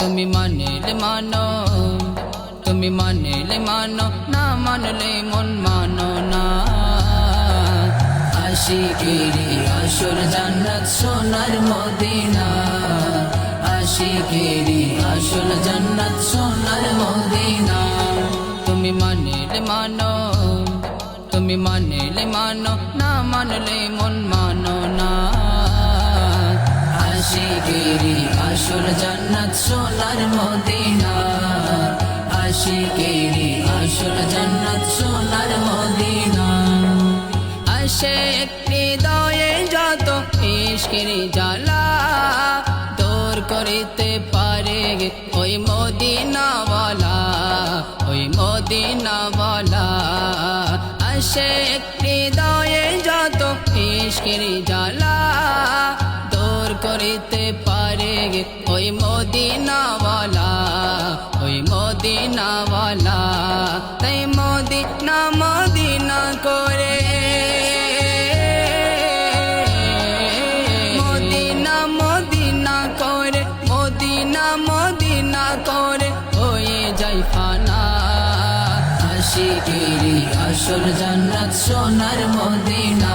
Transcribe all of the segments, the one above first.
তুমি মানলে মানো, তুমি মানলে মানো, না মানলে মন মানো না। আশিকিরি আসল জান্নাত সোনার মদিনা। আশিকিরি আসল জান্নাত সোনার মদিনা। তুমি মানলে মানো, তুমি মানলে মানো, না মানলে মন মানো আশিকিরি আসল জান্নাত সোনার মদিনা। আশিকিরি আসল জান্নাত সোনার মদিনা। আসে একটি দয়ে যত ইশকের জ্বালা দূর করিতে পারে ওই মদিনাওয়ালা ওই মদিনাওয়ালা। আসে একটি দয়ে যত ইশকের জ্বালা করিতে পারে? ওই মদিনাওয়ালা ওই মদিনাওয়ালা, তাই মদিনা মদিনা করে। মদিনা মদিনা করে, মদিনা মদিনা করে। হয়ে যাই ফানা আসল জান্নাত সোনার মদিনা।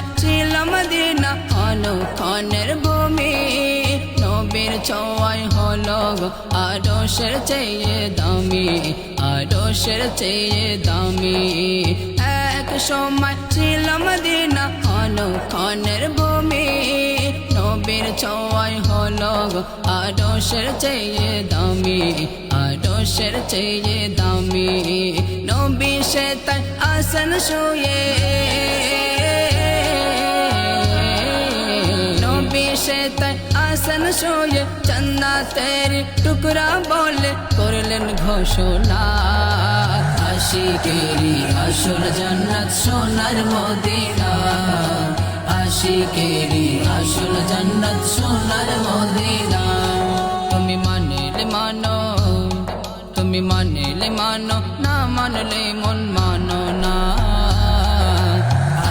আদর্শের চেয়ে দামি, আদর্শের চেয়ে দামি। এক সময় ছিল মদিনা খনের ভূমি, নবীর ছোঁয়ায় হলো আদর্শের চেয়ে দামি, আদর্শের চেয়ে দামি। নবী সে তাই আসন শুয়ে। শুয়ে চন্না তেরি টুকরা বলে করলেন ঘোষণা। আশিকেরি আসল জান্নাত সোনার মদিনা। আশিকেরি আসল জান্নাত সোনার মদিনা। তুমি মানলে মানো, তুমি মানলে মানো, না মানলে মন মানো না।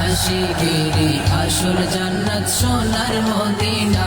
আশিকেরি আসল জান্নাত সোনার মদিনা।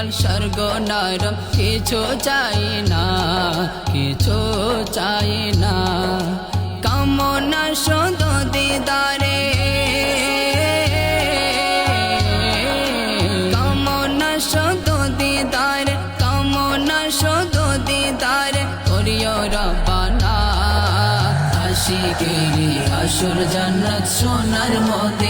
ইকবাল স্বর্গ নরম, কিছু চাই না, কিছু চাই না। কামনা শুধু দিদারে। কামনা শুধু দিদারে, কামনা শুধু দিদারে, করিও রবানা আশিকেরি আসল জান্নাত সোনার মদিনা